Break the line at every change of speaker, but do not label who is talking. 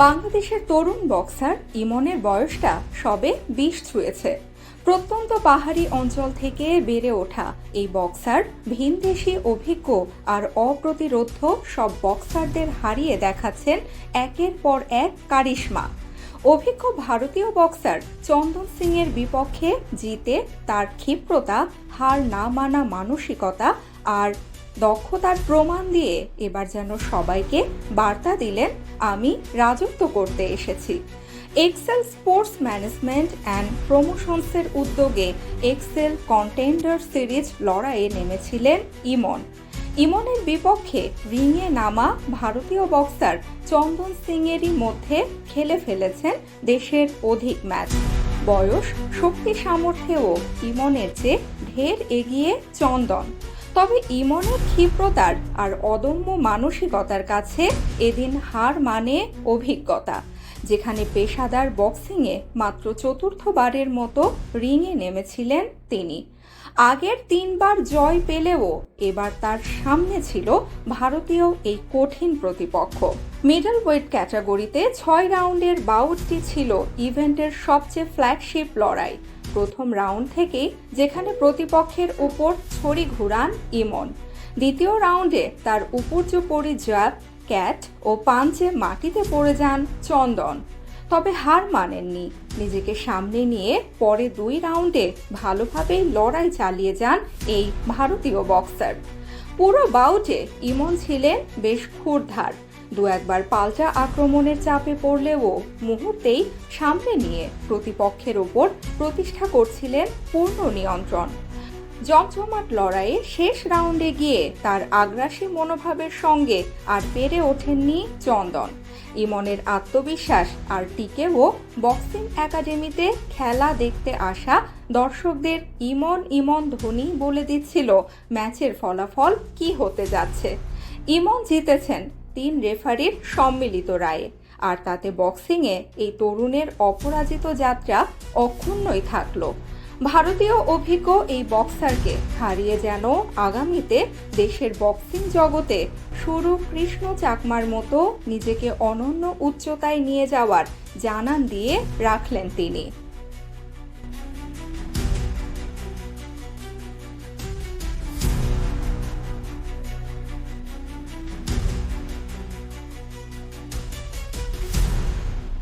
বাংলাদেশের তরুণ বক্সার ইমনের বয়সটা সবে বিশ ছুঁয়েছে। প্রত্যন্ত পাহাড়ি অঞ্চল থেকে বেড়ে ওঠা এই বক্সার ভিনদেশি অভিজ্ঞ আর অপ্রতিরোধ সব বক্সারদের হারিয়ে দেখাচ্ছেন একের পর এক কারিশমা। অভিজ্ঞ ভারতীয় বক্সার চন্দন সিং এর বিপক্ষে জিতে তার ক্ষিপ্রতা, হার না মানা মানসিকতা আর দক্ষতার প্রমাণ দিয়ে এবার যেন সবাইকে বার্তা দিলেন, আমি রাজত্ব করতে এসেছি। এক্সেল স্পোর্টস ম্যানেজমেন্ট অ্যান্ড প্রমোশনসের উদ্যোগে এক্সেল কন্টেন্ডার সিরিজ লড়াইয়ে নেমেছিলেন ইমন। ইমনের বিপক্ষে রিংয়ে নামা ভারতীয় বক্সার চন্দন সিংয়েরই মধ্যে খেলে ফেলেছেন দেশের অধিক ম্যাচ বয়স, শক্তি সামর্থ্যেও ইমনের চেয়ে ঢের এগিয়ে চন্দন। তবে ইমনের ক্ষিপ্রতার আর অদম্য মানসিকতার কাছে এদিন হার মানে অভিজ্ঞতা, যেখানে পেশাদার বক্সিংয়ে মাত্র চতুর্থবারের মতো রিংয়ে নেমেছিলেন তিনি। আগের তিনবার জয় পেলেও এবার তার সামনে ছিল ভারতীয় এই কঠিন প্রতিপক্ষ। মিডল ওয়েট ক্যাটাগরিতে ছয় রাউন্ডের বাউটটি ছিল ইভেন্টের সবচেয়ে ফ্ল্যাগশিপ লড়াই। প্রথম রাউন্ড থেকেই যেখানে প্রতিপক্ষের উপর ছড়ি ঘুরান ইমন। দ্বিতীয় রাউন্ডে তার উপর্যপরি জাপ ক্যাট ও পাঞ্চে মাটিতে পড়ে যান চন্দন। তবে হার মানেননি। নিজেকে সামনে নিয়ে পরে দুই রাউন্ডে ভালোভাবেই লড়াই চালিয়ে যান এই ভারতীয় বক্সার পুরো বাউটে ইমন ছিলেন বেশ ক্ষুরধার। দু একবার পাল্টা আক্রমণের চাপে পড়লেও মুহূর্তেই সামনে নিয়ে প্রতিপক্ষের ওপর প্রতিষ্ঠা করছিলেন পূর্ণ নিয়ন্ত্রণ। জমজমাট লড়াইয়ে শেষ রাউন্ডে গিয়ে তার আগ্রাসী মনোভাবের সঙ্গে আর পেরে ওঠেননি চন্দন। ইমনের আত্মবিশ্বাস আর টিকেও বক্সিং একাডেমিতে খেলা দেখতে আসা দর্শকদের ইমন ইমন ধ্বনি বলে দিচ্ছিল ম্যাচের ফলাফল কি হতে যাচ্ছে। ইমন জিতেছেন তিন রেফারির সম্মিলিত রায়ে। আর তাতে বক্সিংয়ে এই তরুণের অপরাজিত যাত্রা অক্ষুণ্ণই থাকল। ভারতীয় অভিজ্ঞ এই বক্সারকে হারিয়ে যেন আগামীতে দেশের বক্সিং জগতে শুরু কৃষ্ণ চাকমার মতো নিজেকে অনন্য উচ্চতায় নিয়ে যাওয়ার জানান দিয়ে রাখলেন তিনি।